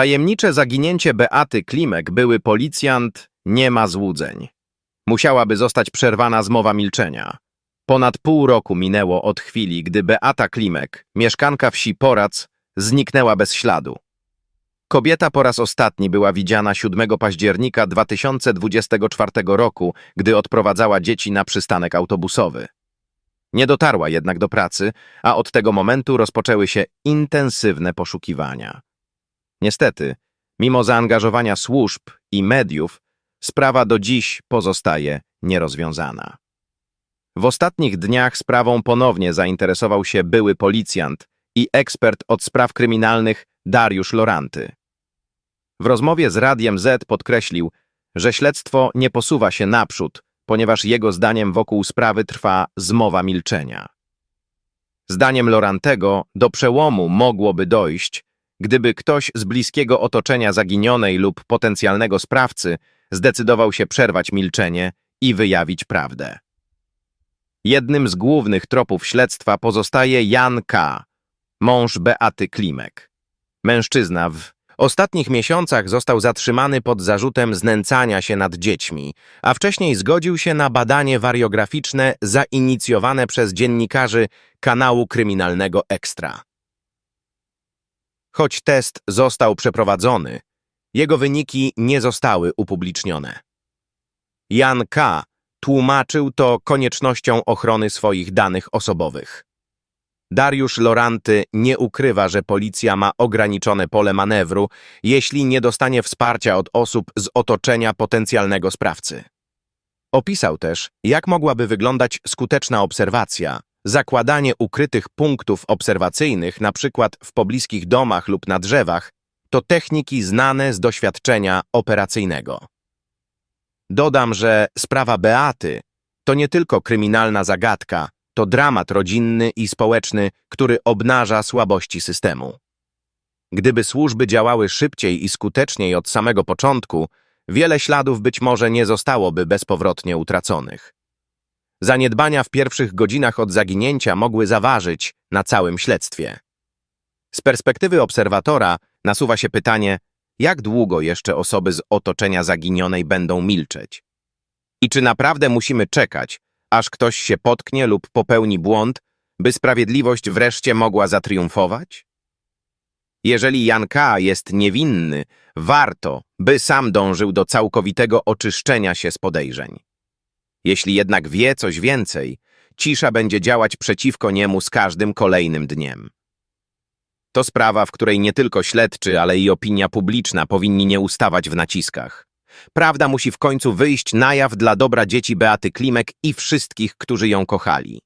Tajemnicze zaginięcie Beaty Klimek były policjant nie ma złudzeń. Musiałaby zostać przerwana zmowa milczenia. Ponad pół roku minęło od chwili, gdy Beata Klimek, mieszkanka wsi Porac, zniknęła bez śladu. Kobieta po raz ostatni była widziana 7 października 2024 roku, gdy odprowadzała dzieci na przystanek autobusowy. Nie dotarła jednak do pracy, a od tego momentu rozpoczęły się intensywne poszukiwania. Niestety, mimo zaangażowania służb i mediów, sprawa do dziś pozostaje nierozwiązana. W ostatnich dniach sprawą ponownie zainteresował się były policjant i ekspert od spraw kryminalnych Dariusz Loranty. W rozmowie z Radiem Z podkreślił, że śledztwo nie posuwa się naprzód, ponieważ jego zdaniem wokół sprawy trwa zmowa milczenia. Zdaniem Lorantego do przełomu mogłoby dojść, gdyby ktoś z bliskiego otoczenia zaginionej lub potencjalnego sprawcy zdecydował się przerwać milczenie i wyjawić prawdę. Jednym z głównych tropów śledztwa pozostaje Jan K., mąż Beaty Klimek. Mężczyzna w ostatnich miesiącach został zatrzymany pod zarzutem znęcania się nad dziećmi, a wcześniej zgodził się na badanie wariograficzne zainicjowane przez dziennikarzy kanału kryminalnego Ekstra. Choć test został przeprowadzony, jego wyniki nie zostały upublicznione. Jan K. tłumaczył to koniecznością ochrony swoich danych osobowych. Dariusz Loranty nie ukrywa, że policja ma ograniczone pole manewru, jeśli nie dostanie wsparcia od osób z otoczenia potencjalnego sprawcy. Opisał też, jak mogłaby wyglądać skuteczna obserwacja, zakładanie ukrytych punktów obserwacyjnych, przykład w pobliskich domach lub na drzewach, to techniki znane z doświadczenia operacyjnego. Dodam, że sprawa Beaty to nie tylko kryminalna zagadka, to dramat rodzinny i społeczny, który obnaża słabości systemu. Gdyby służby działały szybciej i skuteczniej od samego początku, wiele śladów być może nie zostałoby bezpowrotnie utraconych. Zaniedbania w pierwszych godzinach od zaginięcia mogły zaważyć na całym śledztwie. Z perspektywy obserwatora nasuwa się pytanie, jak długo jeszcze osoby z otoczenia zaginionej będą milczeć? I czy naprawdę musimy czekać, aż ktoś się potknie lub popełni błąd, by sprawiedliwość wreszcie mogła zatriumfować? Jeżeli Jan K. jest niewinny, warto, by sam dążył do całkowitego oczyszczenia się z podejrzeń. Jeśli jednak wie coś więcej, cisza będzie działać przeciwko niemu z każdym kolejnym dniem. To sprawa, w której nie tylko śledczy, ale i opinia publiczna powinni nie ustawać w naciskach. Prawda musi w końcu wyjść na jaw dla dobra dzieci Beaty Klimek i wszystkich, którzy ją kochali.